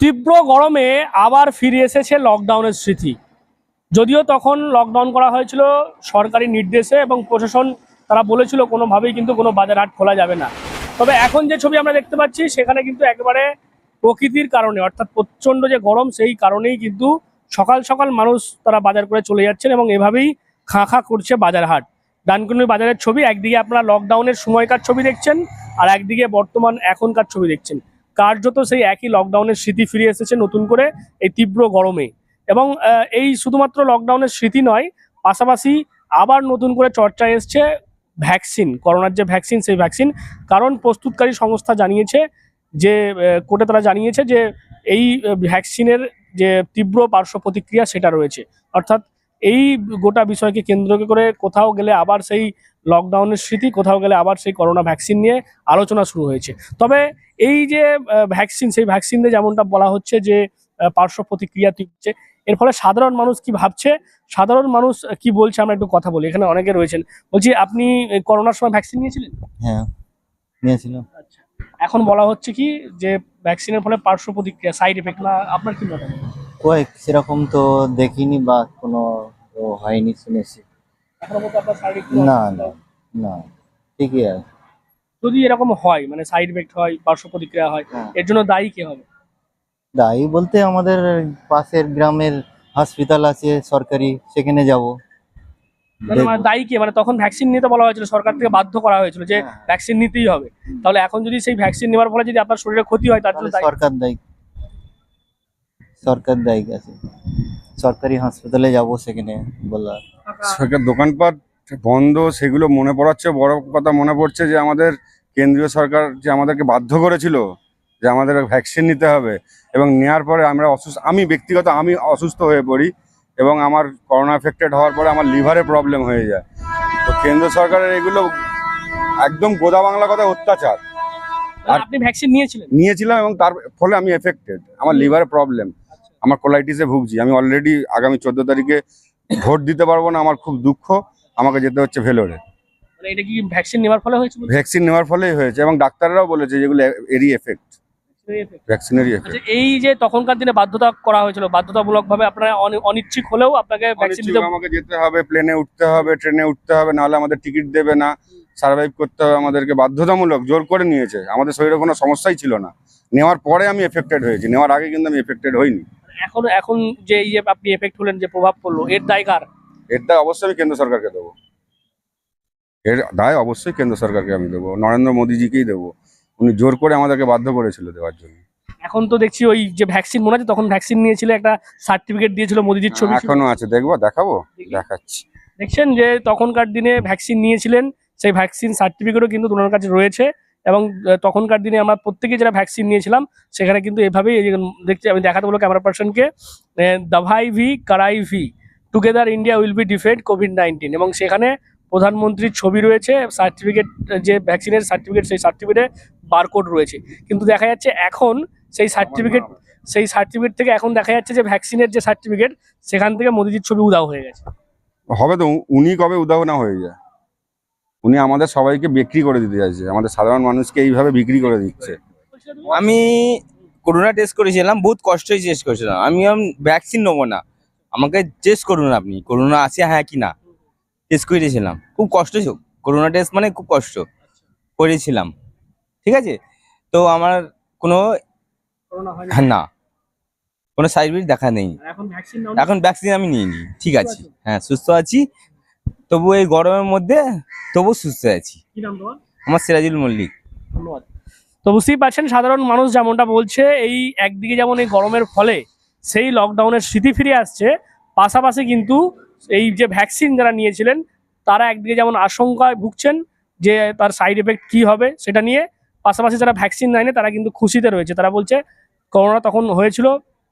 তীব্র গরমে আবার ফিরে এসেছে লকডাউনের স্মৃতি। যদিও তখন লকডাউন করা হয়েছিল সরকারি নির্দেশে এবং প্রশাসন তারা বলেছিল কোনোভাবেই কিন্তু কোনো বাজার হাট খোলা যাবে না। তবে এখন যে ছবি আমরা দেখতে পাচ্ছি, সেখানে কিন্তু একেবারে প্রকৃতির কারণে, অর্থাৎ প্রচণ্ড যে গরম, সেই কারণেই কিন্তু সকাল সকাল মানুষ তারা বাজার করে চলে যাচ্ছেন এবং এভাবেই খাঁ খাঁ করছে বাজার হাট। ডানকুনি বাজারের ছবি, একদিকে আপনারা লকডাউনের সময়কার ছবি দেখছেন আর একদিকে বর্তমান এখনকার ছবি দেখছেন। কার্যত সেই একই লকডাউনের স্মৃতি ফিরে এসেছে নতুন করে এই তীব্র গরমে। এবং এই শুধুমাত্র লকডাউনের স্মৃতি নয়, পাশাপাশি আবার নতুন করে চর্চায় এসছে ভ্যাকসিন করোনার যে ভ্যাকসিন সেই ভ্যাকসিন কারণ প্রস্তুতকারী সংস্থা জানিয়েছে যে কোর্টে তারা জানিয়েছে যে এই ভ্যাকসিনের যে তীব্র পার্শ্ব প্রতিক্রিয়া সেটা রয়েছে। অর্থাৎ এই গোটা বিষয়কে কেন্দ্র করে কোথাও গেলে আবার সেই লকডাউনের স্মৃতি কোথাও গেলে আবার সেই করোনা ভ্যাকসিন নিয়ে আলোচনা শুরু হয়েছে। তবে এই যে ভ্যাকসিন সেই ভ্যাকসিন দিয়ে যেমনটা বলা হচ্ছে যে পার্শ্ব প্রতিক্রিয়া হচ্ছে এর ফলে সাধারণ মানুষ কি ভাবছে? সাধারণ মানুষ কি বলছে? আমরা একটু কথা বলি। এখানে অনেকে রয়েছেন। বলছি আপনি করোনার সময় ভ্যাকসিন নিয়েছিলেন? হ্যাঁ নিয়েছিলাম। আচ্ছা। এখন বলা হচ্ছে কি যে ভ্যাকসিনের ফলে পার্শ্ব প্রতিক্রিয়া সাইড এফেক্ট না আপনার কি মনে হয় সেরকম তো দেখিনি বা কোনো হয়নি শুনেছি। না না না ঠিকই আছে। যদি এরকম হয় মানে সাইড এফেক্ট হয় পার্শ্ব প্রতিক্রিয়া হয় হ্যাঁ। এর জন্য দায়ী কে হবে? দায়ী বলতে আমাদের পাশের গ্রামের হসপিটাল আছে সরকারি সেখানে যাব। মানে মানে দায়ী কে? মানে তখন ভ্যাকসিন নিতে বলা হয়েছিল সরকার থেকে বাধ্য করা হয়েছিল যে। ভ্যাকসিন নিতেই হবে। তাহলে এখন যদি সেই ভ্যাকসিন নেওয়ার ফলে যদি আপনার শরীরে ক্ষতি হয় তার জন্য সরকার দায়ী। সরকার দায়ী আছে? সরকারি হাসপাতালে যাব সেখানে বললা সরকার দোকানপাট বন্ধ সেগুলো মনে পড়াচ্ছে। বড় কথা মনে পড়ছে যে আমাদের কেন্দ্রীয় সরকার যে আমাদেরকে বাধ্য করেছিল যে আমাদের ভ্যাকসিন নিতে হবে এবং নেওয়ার পরে আমরা অসুস্থ আমি ব্যক্তিগত আমি অসুস্থ হয়ে পড়ি এবং আমার করোনা এফেক্টেড হওয়ার পরে আমার লিভারে প্রবলেম হয়ে যায়। তো কেন্দ্র সরকারের এগুলো একদম গোদা বাংলা কথা অত্যাচার। আর আপনি ভ্যাকসিন নিয়েছিলেন? নিয়েছিলাম এবং তার ফলে আমি এফেক্টেড আমার লিভারে প্রবলেম আমার কোলাইটিসে ভুগছি। আমি অলরেডি আগামী চোদ্দ তারিখে ভোট দিতে পারব না আমার খুব দুঃখ আমাকে যেতে হচ্ছে ভেলোরে। মানে এটা কি ভ্যাকসিন নেওয়ার ফলে হয়েছে ভ্যাকসিন নেওয়ার ফলেই হয়েছে এবং ডাক্তাররাও বলেছে যেগুলো এরই এফেক্ট ভ্যাকসিনেরই এফেক্ট আচ্ছা এই যে তখনকার দিনে বাধ্যতা করা হয়েছিল বাধ্যতামূলক ভাবে আপনারা অনি- অনিচ্ছিক হলেও আপনাকে ভ্যাকসিন দিতে আমাকে যেতে হবে প্লেনে উঠতে হবে ট্রেনে উঠতে হবে নাহলে আমাদের টিকিট দেবে না। সার্ভাইভ করতে হবে আমাদেরকে বাধ্যতামূলক জোর করে নিয়েছে। আমাদের শরীরে কোনো সমস্যাই ছিল না। নেওয়ার পরে আমি এফেক্টেড হয়েছি নেওয়ার আগে কিন্তু আমি এফেক্টেড হইনি। এখন এখন যে এই যে আপনি এফেক্ট হলেন যে প্রভাব পড়ল এর দায় কার? এর দায় অবশ্যই আমি কেন্দ্র সরকারকে দেবো। এর দায় অবশ্যই কেন্দ্র সরকারকে আমি দেবো। নরেন্দ্র মোদীজিকেই দেবো। উনি জোর করে আমাদেরকে বাধ্য করেছিল দেওয়ার জন্য। এখন তো দেখছি ওই যে ভ্যাকসিন মনে আছে? তখন ভ্যাকসিন নিয়েছিল একটা সার্টিফিকেট দিয়েছিল মোদিজির ছবি। এখনও আছে। দেখব দেখাবো? দেখাচ্ছি। দেখছেন যে তখনকার দিনে ভ্যাকসিন নিয়েছিলেন সেই ভ্যাকসিন সার্টিফিকেটও কিন্তু ওনার কাছে রয়েছে। এবং তখনকার দিনে আমরা প্রত্যেকে যারা ভ্যাকসিন নিয়েছিলাম, সেখানে কিন্তু এভাবেই দেখছি, আমি দেখাতে বলব ক্যামেরা পার্সনকে দাভাই ভি, কারাই V together India will be defend Covid nineteen এবং সেখানে প্রধানমন্ত্রীর ছবি রয়েছে সার্টিফিকেট যে ভ্যাকসিনের সার্টিফিকেট সেই সার্টিফিকেটে বারকোড রয়েছে। কিন্তু দেখা যাচ্ছে এখন সেই সার্টিফিকেট সেই সার্টিফিকেট থেকে এখন দেখা যাচ্ছে যে ভ্যাকসিনের যে সার্টিফিকেট সেখান থেকে মোদিজির ছবি উদাও হয়ে গেছে। হবে তো উনি কবে উদাহরণ হয়ে যায়? উনি আমাদের সবাইকে বিক্রি করে দিতে চাইছে। আমাদের সাধারণ মানুষকে এইভাবে বিক্রি করে দিচ্ছে। আমি করোনা টেস্ট করেছিলাম বহুত কষ্টই টেস্ট করেছিলাম। আমি ভ্যাকসিন নেব না। আমাকে টেস্ট করুন আপনি করোনা আছে হ্যাঁ কি না। টেস্ট করেছিলাম। খুব কষ্ট ছিল। করোনা টেস্ট মানে খুব কষ্ট। করেছিলাম। ঠিক আছে? তো আমার কোনো করোনা হয়নি। হ্যাঁ, না। কোনো সাইড দেখা নেই। এখন ভ্যাকসিন আমি এখন ভ্যাকসিন আমি নিইনি। ঠিক আছে? হ্যাঁ সুস্থ আছি। তবু এই গরমের মধ্যে তবু সুস্থ আছি। আমার সিরাজুল মল্লিক। ধন্যবাদ। তো বুঝতেই পারছেন সাধারণ মানুষ যেমনটা বলছে এই একদিকে যেমন এই গরমের ফলে সেই লকডাউনের স্মৃতি ফিরে আসছে পাশাপাশি কিন্তু এই যে ভ্যাকসিন যারা নিয়েছিলেন তারা একদিকে যেমন আশঙ্কায় ভুগছেন যে তার সাইড এফেক্ট কি হবে সেটা নিয়ে পাশাপাশি যারা ভ্যাকসিন নেয়নি তারা কিন্তু খুশিতে রয়েছে। তারা বলছে করোনা তখন হয়েছিল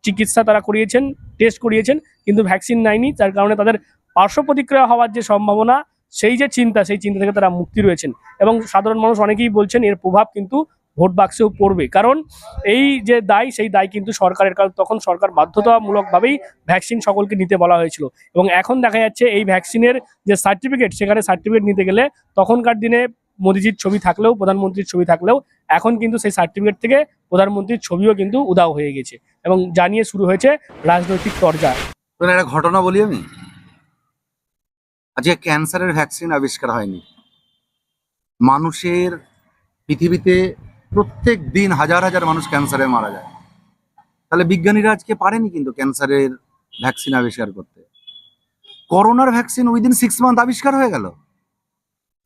চিকিৎসা তারা করিয়েছেন টেস্ট করিয়েছেন কিন্তু ভ্যাকসিন নেয়নি তার কারণে তাদের পার্শ্ব প্রতিক্রিয়া হওয়ার যে সম্ভাবনা, সেই যে চিন্তা, সেই চিন্তা থেকে তারা মুক্তি রয়েছেন। এবং সাধারণ মানুষ অনেকেই বলছেন এর প্রভাব কিন্তু ভোট বাক্সেও পড়বে। কারণ এই যে দায়, সেই দায় কিন্তু সরকারের। কারণ তখন সরকার বাধ্যতামূলকভাবেই ভ্যাকসিন সকলকে নিতে বলা হয়েছিল। এবং এখন দেখা যাচ্ছে এই ভ্যাকসিনের যে সার্টিফিকেট, সেখানে সার্টিফিকেট নিতে গেলে তখনকার দিনে মোদিজির ছবি থাকলেও, প্রধানমন্ত্রীর ছবি থাকলেও, এখন কিন্তু সেই সার্টিফিকেট থেকে প্রধানমন্ত্রীর ছবিও কিন্তু উদাও হয়ে গেছে। এবং জানিয়ে শুরু হয়েছে রাজনৈতিক তরজা। একটা ঘটনা বলি আমি? আজকে ক্যান্সারের ভ্যাকসিন আবিষ্কার হয়নি। মানুষের পৃথিবীতে প্রত্যেক দিন হাজার হাজার মানুষ ক্যান্সারে মারা যায়। তাহলে বিজ্ঞানীরা আজকে পারেনি কিন্তু ক্যান্সারের ভ্যাকসিন আবিষ্কার করতে। করোনার ভ্যাকসিন উইদিন সিক্স মান্থ আবিষ্কার হয়ে গেল।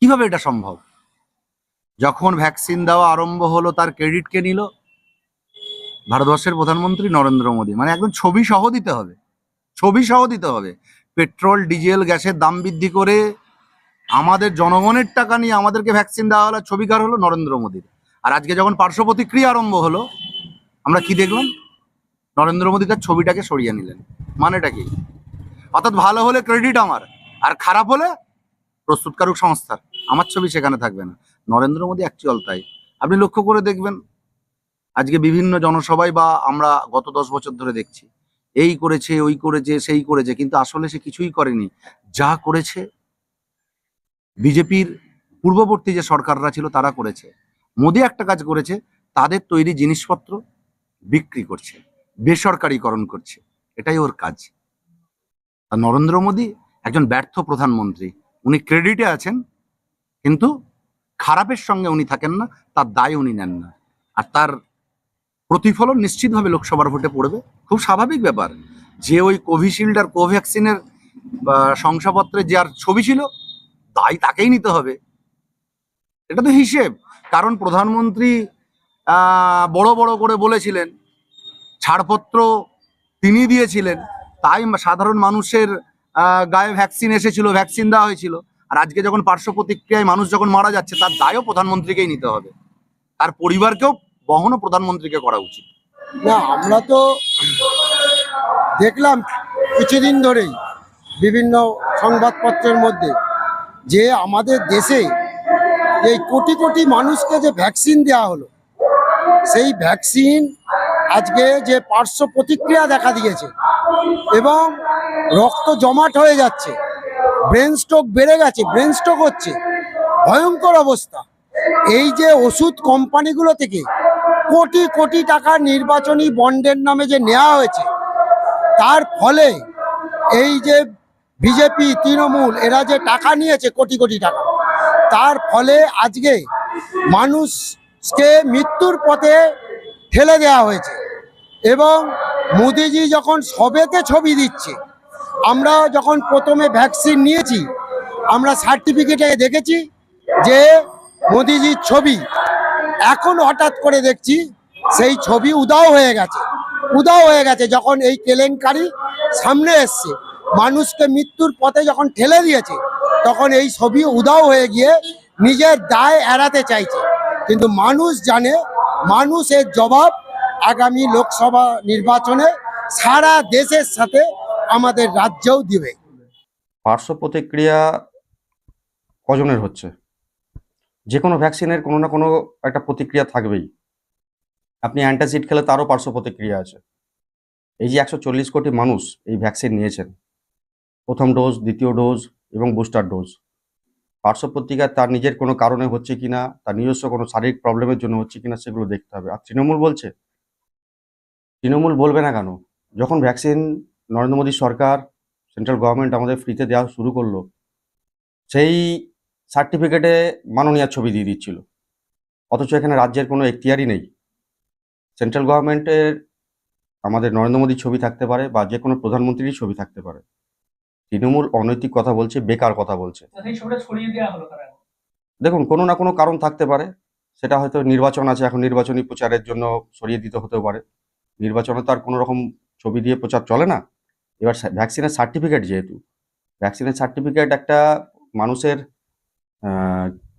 কীভাবে এটা সম্ভব? যখন ভ্যাকসিন দেওয়া আরম্ভ হলো, তার ক্রেডিট কে নিল? ভারতবর্ষের প্রধানমন্ত্রী নরেন্দ্র মোদী। মানে একদম ছবি সহ দিতে হবে। ছবি সহ দিতে হবে। পেট্রোল, ডিজেল, গ্যাসের দাম বৃদ্ধি করে আমাদের জনগণের টাকা নিয়ে আমাদেরকে ভ্যাকসিন দেওয়া হলো। ছবিকার হলো নরেন্দ্র মোদীর। আর আজকে যখন পার্শ্ব প্রতিক্রিয়া আরম্ভ হলো, আমরা কি দেখলাম? নরেন্দ্র মোদী তার ছবিটাকে সরিয়ে নিলেন। মানেটা কি? অর্থাৎ ভালো হলে ক্রেডিট আমার, আর খারাপ হলে প্রস্তুতকারক সংস্থার। আমার ছবি সেখানে থাকবে না। নরেন্দ্র মোদী অ্যাকচুয়াল তাই। আপনি লক্ষ্য করে দেখবেন, আজকে বিভিন্ন জনসভায় বা আমরা গত দশ বছর ধরে দেখছি এই করেছে, ওই করেছে, সেই করেছে, কিন্তু আসলে সে কিছুই করেনি। যা করেছে, বিজেপির পূর্ববর্তী যে সরকাররা ছিল তারা করেছে। মোদি একটা কাজ করেছে, তাদের তৈরি জিনিসপত্র বিক্রি করছে, বেসরকারীকরণ করছে, এটাই ওর কাজ। আর নরেন্দ্র মোদী একজন ব্যর্থ প্রধানমন্ত্রী, উনি ক্রেডিটে আছেন, কিন্তু খারাপের সঙ্গে উনি থাকেন না, তার দায় উনি নেন না। আর তার প্রতিফলন নিশ্চিতভাবে লোকসভার ভোটে পড়বে। খুব স্বাভাবিক ব্যাপার যে ওই কোভিশিল্ড আর কোভ্যাক্সিনের শংসাপত্রে যে আর ছবি ছিল, তাই তাকেই নিতে হবে। এটা তো হিসেব। কারণ প্রধানমন্ত্রী বড় বড় করে বলেছিলেন, ছাড়পত্র তিনি দিয়েছিলেন, তাই সাধারণ মানুষের গায়ে ভ্যাকসিন এসেছিল, ভ্যাকসিন দেওয়া হয়েছিল। আর আজকে যখন পার্শ্ব প্রতিক্রিয়ায় মানুষ যখন মারা যাচ্ছে, তার দায়ও প্রধানমন্ত্রীকেই নিতে হবে। তার পরিবারকেও বহনও প্রধানমন্ত্রীকে করা উচিত। না, আমরা তো দেখলাম কিছুদিন ধরেই বিভিন্ন সংবাদপত্রের মধ্যে যে আমাদের দেশে এই কোটি কোটি মানুষকে যে ভ্যাকসিন দেওয়া হলো, সেই ভ্যাকসিন আজকে যে পার্শ্ব প্রতিক্রিয়া দেখা দিয়েছে এবং রক্ত জমাট হয়ে যাচ্ছে, ব্রেন স্ট্রোক বেড়ে গেছে, ব্রেন স্ট্রোক হচ্ছে, ভয়ঙ্কর অবস্থা। এই যে ওষুধ কোম্পানিগুলো থেকে কোটি কোটি টাকা নির্বাচনী বন্ডের নামে যে নেওয়া হয়েছে, তার ফলে এই যে বিজেপি, তৃণমূল, এরা যে টাকা নিয়েছে কোটি কোটি টাকা, তার ফলে আজকে মানুষকে মৃত্যুর পথে ঠেলে দেওয়া হয়েছে। এবং মোদিজি যখন সবেতে ছবি দিচ্ছে, আমরা যখন প্রথমে ভ্যাকসিন নিয়েছি, আমরা সার্টিফিকেটে দেখেছি যে মোদিজির ছবি এখন হঠাৎ করে দেখছি সেই ছবি উদাও হয়ে গেছে। উদাও হয়ে গেছে যখন এই কেলেঙ্কারি সামনে এসছে। মানুষকে মৃত্যুর পথে যখন ঠেলে দিয়েছে, তখন এই ছবি উদাও হয়ে গিয়ে নিজের দায় এড়াতে চাইছে। কিন্তু মানুষ জানে, মানুষের জবাব আগামী লোকসভা নির্বাচনে সারা দেশের সাথে আমাদের রাজ্যও দিবে। পার্শ্ব প্রতিক্রিয়া কজনের হচ্ছে? যে কোনো ভ্যাকসিনের কোনো না কোনো একটা প্রতিক্রিয়া থাকবেই। আপনি অ্যান্টাসিড খেলে তারও পার্শ্ব প্রতিক্রিয়া আছে। এই যে একশো চল্লিশ কোটি মানুষ এই ভ্যাকসিন নিয়েছেন, প্রথম ডোজ দ্বিতীয় ডোজ এবং বুস্টার ডোজ পার্শ্ব প্রতিক্রিয়া তার নিজের কোনো কারণে হচ্ছে কিনা, তার নিজস্ব কোনো শারীরিক প্রবলেমের জন্য হচ্ছে কিনা সেগুলো দেখতে হবে। আর তৃণমূল বলছে, তৃণমূল বলবে না কেন? যখন ভ্যাকসিন নরেন্দ্র মোদী সরকার সেন্ট্রাল গভর্নমেন্ট আমাদের ফ্রিতে দেওয়া শুরু করল, সেই সার্টিফিকেটে মাননীয়ার ছবি দিয়ে দিচ্ছিল। অথচ এখানে রাজ্যের কোনো এখতিয়ারই নেই। সেন্ট্রাল গভর্নমেন্টের আমাদের নরেন্দ্র মোদীর ছবি থাকতে পারে বা যে কোনো প্রধানমন্ত্রীর ছবি থাকতে পারে। তৃণমূল অনৈতিক কথা বলছে বেকার কথা বলছে। দেখুন কোনো না কোনো কারণ থাকতে পারে। সেটা হয়তো নির্বাচন আছে এখন নির্বাচনী প্রচারের জন্য সরিয়ে দিতে হতেও পারে। নির্বাচনে তো আর কোনো রকম ছবি দিয়ে প্রচার চলে না। এবার ভ্যাকসিনের সার্টিফিকেট যেহেতু ভ্যাকসিনের সার্টিফিকেট একটা মানুষের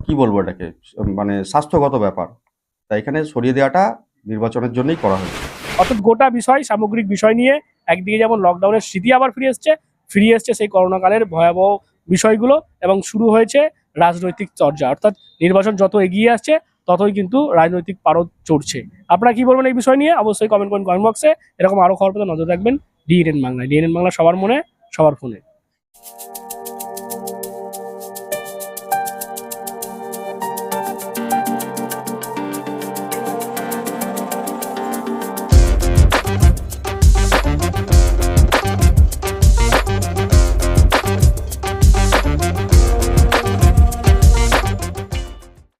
কি বলব এটাকে? মানে স্বাস্থ্যগত ব্যাপার। তাই এখানে সরিয়ে দেওয়াটা নির্বাচনের জন্যই করা হয়েছে। অর্থাৎ গোটা বিষয়, সামগ্রিক বিষয় নিয়ে একদিকে যেমন লকডাউনের স্মৃতি আবার ফিরে এসছে ফিরে এসছে সেই করোনাকালের ভয়াবহ বিষয়গুলো এবং শুরু হয়েছে রাজনৈতিক চর্চা। অর্থাৎ নির্বাচন যত এগিয়ে আসছে, ততই কিন্তু রাজনৈতিক পারদ চড়ছে। আপনারা কি বলবেন এই বিষয় নিয়ে? অবশ্যই কমেন্ট করুন কমেন্ট বক্সে এরকম আরও খবর পেতে নজর রাখবেন ডিএনএন বাংলায়। ডিএনএন বাংলা সবার মনে, সবার ফোনে।